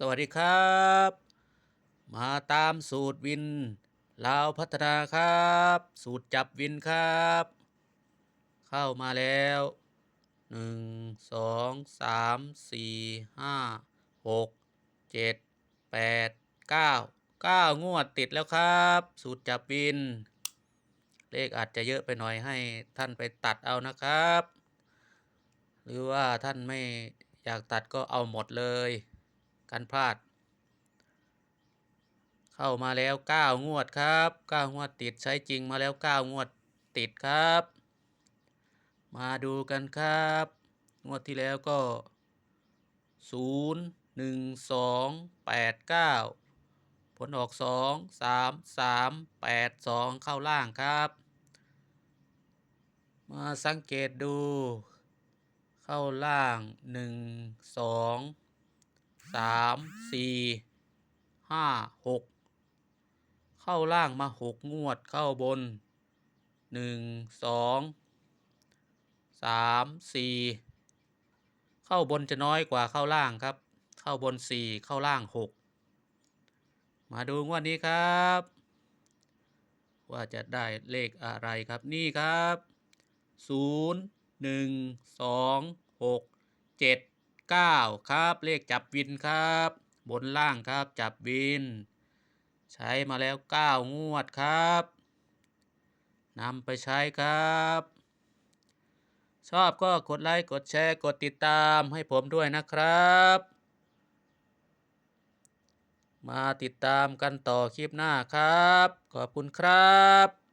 สวัสดีครับ มาตามสูตรวินลาวพัฒนาครับ สูตรจับวินครับ เข้ามาแล้วหนึ่งสองสามสี่ห้าหกเจ็ดแปดเก้าเก้างวดติดแล้วครับ สูตรจับวิน เลขอาจจะเยอะไปหน่อยให้ท่านไปตัดเอานะครับ หรือว่าท่านไม่อยากตัดก็เอาหมดเลย กันพลาด เข้ามาแล้ว 9 งวดครับ 9 งวดติดใช้จริงมาแล้ว 9 งวดติดครับ มาดูกันครับ งวดที่แล้วก็ 0 1 2 8 9 ผลออก 2 3 3 8 2 เข้าล่างครับ มาสังเกตดู เข้าล่าง 1 2 สามสี่ห้าหกเข้าล่างมาหกงวดเข้าบนหนึ่งสองสามสี่เข้าบนจะน้อยกว่าเข้าล่างครับ เข้าบนสี่เข้าล่างหกมาดูงวดนี้ครับ ว่าจะได้เลขอะไรครับนี่ครับศูนย์หนึ่งสองหกเจ็ด 9 ครับ เลขจับวินครับ บนล่างครับจับวิน ใช้มาแล้ว 9 งวดครับนำไปใช้ครับ ชอบก็กดไลค์ กดแชร์ กดติดตามให้ผมด้วยนะครับ มาติดตามกันต่อคลิปหน้าครับ ขอบคุณครับ